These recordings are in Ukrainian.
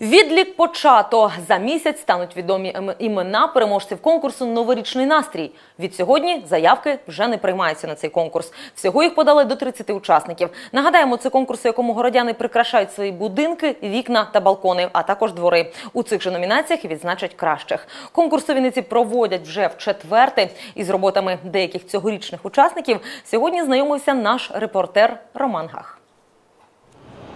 Відлік почато за місяць стануть відомі імена переможців конкурсу Новорічний настрій. Від сьогодні заявки вже не приймаються на цей конкурс. Всього їх подали до 30 учасників. Нагадаємо, це конкурс, у якому городяни прикрашають свої будинки, вікна та балкони, а також двори. У цих же номінаціях відзначать кращих. Конкурс у Вінниці проводять вже в четверте. Із роботами деяких цьогорічних учасників сьогодні знайомився наш репортер Роман Гах.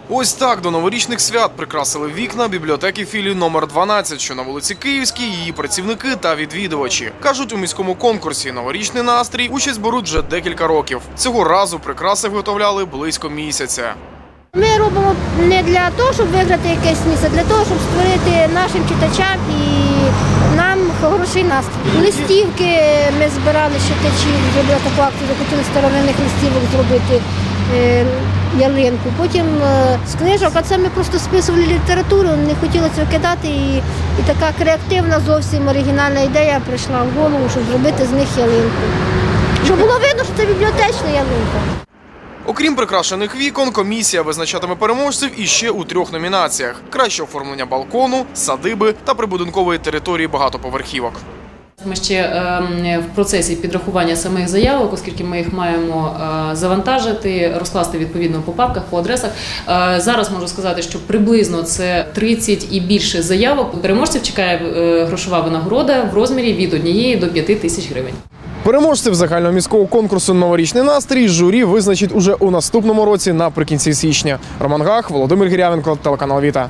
Ось так до новорічних свят прикрасили вікна бібліотеки філії номер 12, що на вулиці Київській, її працівники та відвідувачі. Кажуть, у міському конкурсі новорічний настрій участь беруть вже декілька років. Цього разу прикраси виготовляли близько місяця. Ми робимо не для того, щоб виграти якесь місце, а для того, щоб створити нашим читачам і нам хороший настрій. Листівки ми збирали з читачів, зробили таку акцію, захотіли старовинних листівок зробити е, ялинку. Потім е, з книжок, а це ми просто списували літературу, не хотіли це викидати. І, і така креативна, зовсім оригінальна ідея прийшла в голову, щоб зробити з них ялинку. Щоб було видно, що це бібліотечна ялинка. Окрім прикрашених вікон, комісія визначатиме переможців іще у трьох номінаціях: краще оформлення балкону, садиби та прибудинкової території багатоповерхівок. Ми ще ем, в процесі підрахування самих заявок, оскільки ми їх маємо е, завантажити, розкласти відповідно по папках, по адресах. Е, Зараз можу сказати, що приблизно це 30 і більше заявок. Переможців чекає е, грошова винагорода в розмірі від 1 до 5 тисяч гривень. Переможців загальноміського конкурсу Новорічний настрій журі визначить уже у наступному році наприкінці січня. Роман Гах, Володимир Гірявенко, телеканал Віта.